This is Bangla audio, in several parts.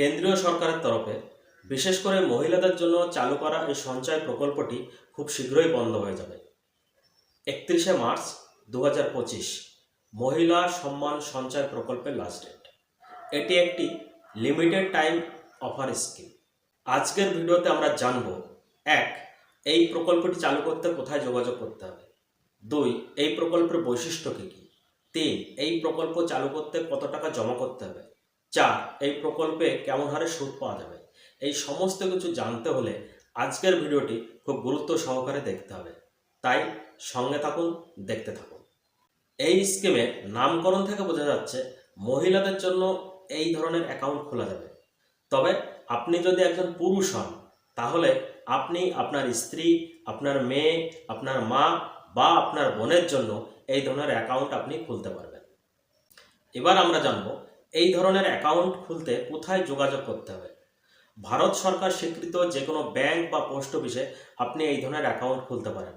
কেন্দ্রীয় সরকারের তরফে, বিশেষ করে মহিলাদের জন্য চালু করা এই সঞ্চয় প্রকল্পটি খুব শীঘ্রই বন্ধ হয়ে যাবে। একত্রিশে মার্চ দু মহিলা সম্মান সঞ্চয় প্রকল্পের লাস্ট ডেট এটি একটি লিমিটেড টাইম অফার স্কিম আজকের ভিডিওতে আমরা জানব, এক, এই প্রকল্পটি চালু করতে কোথায় যোগাযোগ করতে হবে? দুই, এই প্রকল্পের বৈশিষ্ট্য কী কী? তিন, এই প্রকল্প চালু করতে কত টাকা জমা করতে হবে? চার, এই প্রকল্পে কেমন হারে সুদ পাওয়া যাবে? এই সমস্ত কিছু জানতে হলে আজকের ভিডিওটি খুব গুরুত্ব সহকারে দেখতে হবে। তাই সঙ্গে থাকুন, দেখতে থাকুন। এই স্কিমের নামকরণ থেকে বোঝা যাচ্ছে মহিলাদের জন্য এই ধরনের অ্যাকাউন্ট খোলা যাবে। তবে আপনি যদি একজন পুরুষ হন, তাহলে আপনি আপনার স্ত্রী, আপনার মেয়ে, আপনার মা বা আপনার বোনের জন্য এই ধরনের অ্যাকাউন্ট আপনি খুলতে পারবেন। এবার আমরা জানব এই ধরনের অ্যাকাউন্ট খুলতে কোথায় যোগাযোগ করতে হবে? ভারত সরকার স্বীকৃত যে কোনো ব্যাংক বা পোস্ট অফিসে আপনি এই ধরনের অ্যাকাউন্ট খুলতে পারেন।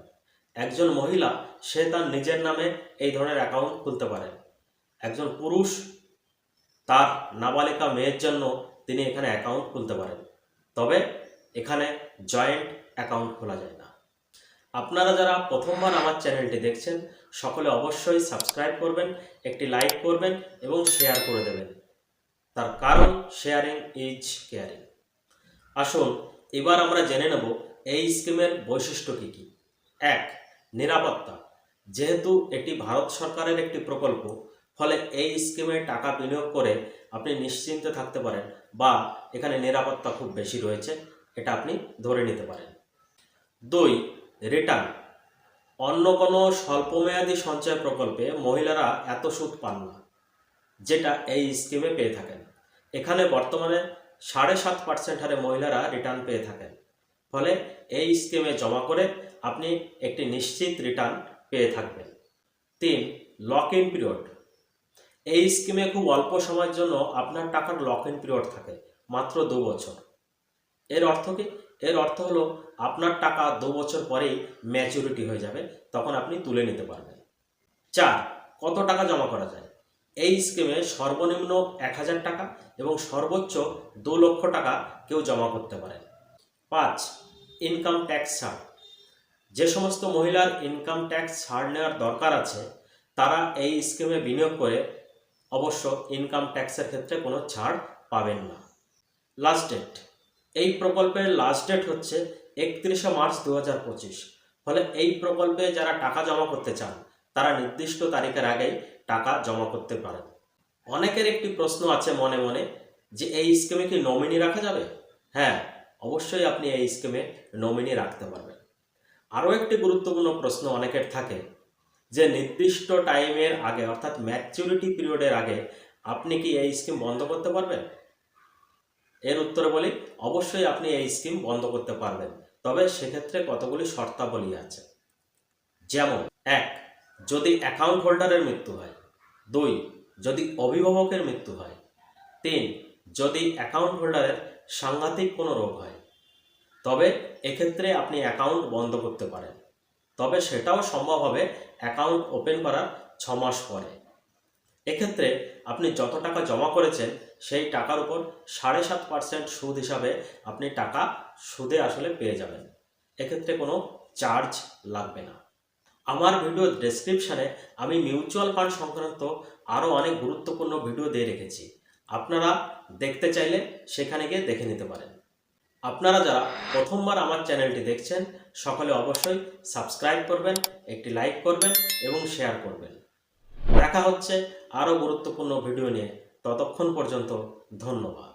একজন মহিলা, সে তার নিজের নামে এই ধরনের অ্যাকাউন্ট খুলতে পারেন। একজন পুরুষ, তার নাবালিকা মেয়ের জন্য তিনি এখানে অ্যাকাউন্ট খুলতে পারেন। তবে এখানে জয়েন্ট অ্যাকাউন্ট খোলা যায় না। আপনারা যারা প্রথমবার আমার চ্যানেলটি দেখছেন, সকলে অবশ্যই সাবস্ক্রাইব করবেন, একটি লাইক করবেন এবং শেয়ার করে দেবেন। তার কারণ শেয়ারিং ইজ কেয়ারিং। আসুন, এবার আমরা জেনে নেব এই স্কিমের বৈশিষ্ট্য কী কী। এক, নিরাপত্তা। যেহেতু এটি ভারত সরকারের একটি প্রকল্প, ফলে এই স্কিমে টাকা বিনিয়োগ করে আপনি নিশ্চিন্তে থাকতে পারেন বা এখানে নিরাপত্তা খুব বেশি রয়েছে, এটা আপনি ধরে নিতে পারেন। দুই রিটার্ন। অন্য কোনো স্বল্পমেয়াদী সঞ্চয় প্রকল্পে মহিলারা এত সুদ পান না, যেটা এই স্কিমে পেয়ে থাকেন। এখানে বর্তমানে সাড়ে সাত পার্সেন্ট হারে মহিলারা রিটার্ন পেয়ে থাকেন। ফলে এই স্কিমে জমা করে আপনি একটি নিশ্চিত রিটার্ন পেয়ে থাকবেন। তিন লক ইন পিরিয়ড। এই স্কিমে খুব অল্প সময়ের জন্য আপনার টাকার লক ইন পিরিয়ড থাকে, মাত্র দু বছর। এর অর্থ কি? এর অর্থ হলো আপনার টাকা দু বছর পরেই ম্যাচুরিটি হয়ে যাবে, তখন আপনি তুলে নিতে পারবেন। চার, কত টাকা জমা করা যায়? এই স্কিমে সর্বনিম্ন এক হাজার টাকা এবং সর্বোচ্চ দু লক্ষ টাকা কেউ জমা করতে পারেন পাঁচ ইনকাম ট্যাক্স ছাড়। যে সমস্ত মহিলার ইনকাম ট্যাক্স ছাড় নেওয়ার দরকার আছে, তারা এই স্কিমে বিনিয়োগ করে অবশ্য ইনকাম ট্যাক্সের ক্ষেত্রে কোনো ছাড় পাবেন না। লাস্ট ডেট এই প্রকল্পের লাস্ট ডেট হচ্ছে একত্রিশে মার্চ দু হাজার পঁচিশ। ফলে এই প্রকল্পে যারা টাকা জমা করতে চান, তারা নির্দিষ্ট তারিখের আগেই টাকা জমা করতে পারেন। অনেকের একটি প্রশ্ন আছে মনে মনে যে এই স্কিমে কি নমিনি রাখা যাবে? হ্যাঁ অবশ্যই আপনি এই স্কিমে নমিনি রাখতে পারবেন। আরও একটি গুরুত্বপূর্ণ প্রশ্ন অনেকের থাকে যে নির্দিষ্ট টাইমের আগে, অর্থাৎ ম্যাচুরিটি পিরিয়ডের আগে, আপনি কি এই স্কিম বন্ধ করতে পারবেন? এর উত্তরে বলি, অবশ্যই আপনি এই স্কিম বন্ধ করতে পারবেন। তবে সেক্ষেত্রে কতগুলি শর্তাবলী আছে। যেমন, এক, যদি অ্যাকাউন্ট হোল্ডারের মৃত্যু হয়। দুই, যদি অভিভাবকের মৃত্যু হয়। তিন, যদি অ্যাকাউন্ট হোল্ডারের সাংঘাতিক কোনো রোগ হয়। তবে এক্ষেত্রে আপনি অ্যাকাউন্ট বন্ধ করতে পারেন। তবে সেটাও সম্ভব হবে অ্যাকাউন্ট ওপেন করার ছ মাস পরে। এক্ষেত্রে আপনি যত টাকা জমা করেছেন সেই টাকার উপর সাড়ে সাত পার্সেন্ট সুদ হিসাবে আপনি টাকা সুদে আসলে পেয়ে যাবেন। এক্ষেত্রে কোনো চার্জ লাগবে না। আমার ভিডিও ডেসক্রিপশানে আমি মিউচুয়াল ফান্ড সংক্রান্ত আরও অনেক গুরুত্বপূর্ণ ভিডিও দিয়ে রেখেছি। আপনারা দেখতে চাইলে সেখানে গিয়ে দেখে নিতে পারেন। আপনারা যারা প্রথমবার আমার চ্যানেলটি দেখছেন, সকলে অবশ্যই সাবস্ক্রাইব করবেন, একটি লাইক করবেন এবং শেয়ার করবেন। দেখা হচ্ছে আরও গুরুত্বপূর্ণ ভিডিও নিয়ে। ততক্ষণ পর্যন্ত ধন্যবাদ।